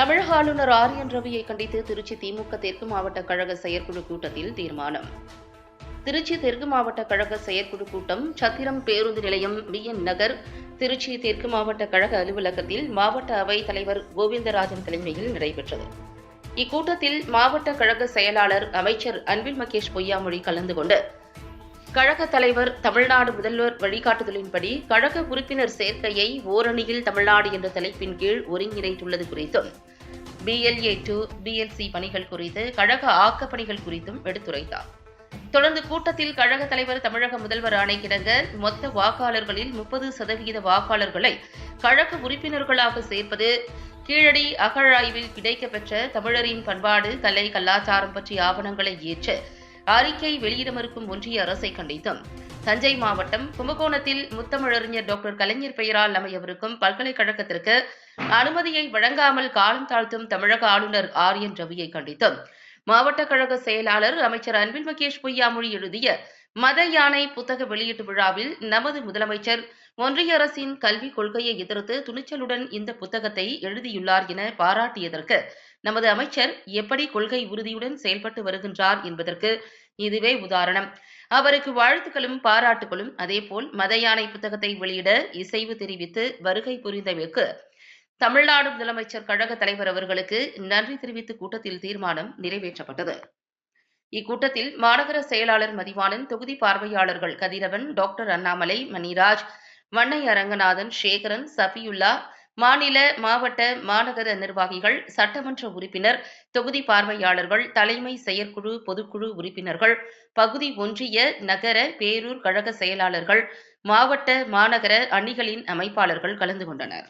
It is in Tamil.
தமிழக ஆளுநர் ஆர் என் ரவியை கண்டித்து திருச்சி திமுக தெற்கு மாவட்ட கழக செயற்குழு கூட்டத்தில் தீர்மானம். திருச்சி தெற்கு மாவட்ட கழக செயற்குழு கூட்டம் சத்திரம் பேருந்து நிலையம் பி. என். நகர் திருச்சி தெற்கு மாவட்ட கழக அலுவலகத்தில் மாவட்ட அவைத் தலைவர் கோவிந்தராஜன் தலைமையில் நடைபெற்றது. இக்கூட்டத்தில் மாவட்ட கழக செயலாளர் அமைச்சர் அன்பில் மகேஷ் பொய்யாமொழி கலந்து கொண்டு கழக தலைவர் தமிழ்நாடு முதல்வர் வழிகாட்டுதலின்படி கழக உறுப்பினர் சேர்க்கையை ஓரணியில் தமிழ்நாடு என்ற தலைப்பின் கீழ் ஒருங்கிணைத்துள்ளது குறித்தும் பிஎல்ஏ டு பிஎல்சி பணிகள் குறித்து கழக ஆக்கப்பணிகள் குறித்தும் எடுத்துரைத்தார். தொடர்ந்து கூட்டத்தில் கழக தலைவர் தமிழக முதல்வர் ஆணைக்கிணங்க மொத்த வாக்காளர்களில் முப்பது சதவிகித வாக்காளர்களை கழக உறுப்பினர்களாக சேர்ப்பது கீழடி அகழாய்வில் கிடைக்கப்பெற்ற தமிழரின் பண்பாடு கலை கலாச்சாரம் பற்றிய ஆவணங்களை ஏற்று அறிக்கை வெளியிட மறுக்கும் ஒன்றிய அரசை கண்டித்தும். தஞ்சை மாவட்டம் கும்பகோணத்தில் முத்தமிழறிஞர் டாக்டர் கலைஞர் பெயரால் அமையவிருக்கும் பல்கலைக்கழகத்திற்கு அனுமதியை வழங்காமல் காலம் தாழ்த்தும் தமிழக ஆளுநர் ஆர் என் ரவியை கண்டித்தும். மாவட்ட கழக செயலாளர் அமைச்சர் அன்பில் மகேஷ் பொய்யாமொழி எழுதிய மத யானை புத்தக வெளியீட்டு விழாவில் நமது முதலமைச்சர் ஒன்றிய அரசின் கல்விக் கொள்கையை எதிர்த்து துணிச்சலுடன் இந்த புத்தகத்தை எழுதியுள்ளார் என பாராட்டியதற்கு நமது அமைச்சர் எப்படி கொள்கை உறுதியுடன் செயல்பட்டு வருகின்றார் என்பதற்கு இதுவே உதாரணம். அவருக்கு வாழ்த்துக்களும் பாராட்டுகளும். அதேபோல் மத யானை புத்தகத்தை வெளியிட இசைவு தெரிவித்து வருகை புரிந்தமைக்கு தமிழ்நாடு முதலமைச்சர் கழக தலைவர் அவர்களுக்கு நன்றி தெரிவித்து கூட்டத்தில் தீர்மானம் நிறைவேற்றப்பட்டது. இக்கூட்டத்தில் மாநகர செயலாளர் மதிவாணன் தொகுதி பார்வையாளர்கள் கதிரவன் டாக்டர் அண்ணாமலை மணிராஜ் வண்ணை அரங்கநாதன் சேகரன் சஃபியுல்லா மாநில மாவட்ட மாநகர நிர்வாகிகள் சட்டமன்ற உறுப்பினர் தொகுதி பார்வையாளர்கள் தலைமை செயற்குழு பொதுக்குழு உறுப்பினர்கள் பகுதி ஒன்றிய நகர பேரூர் கழக செயலாளர்கள் மாவட்ட மாநகர அணிகளின் அமைப்பாளர்கள் கலந்து கொண்டனர்.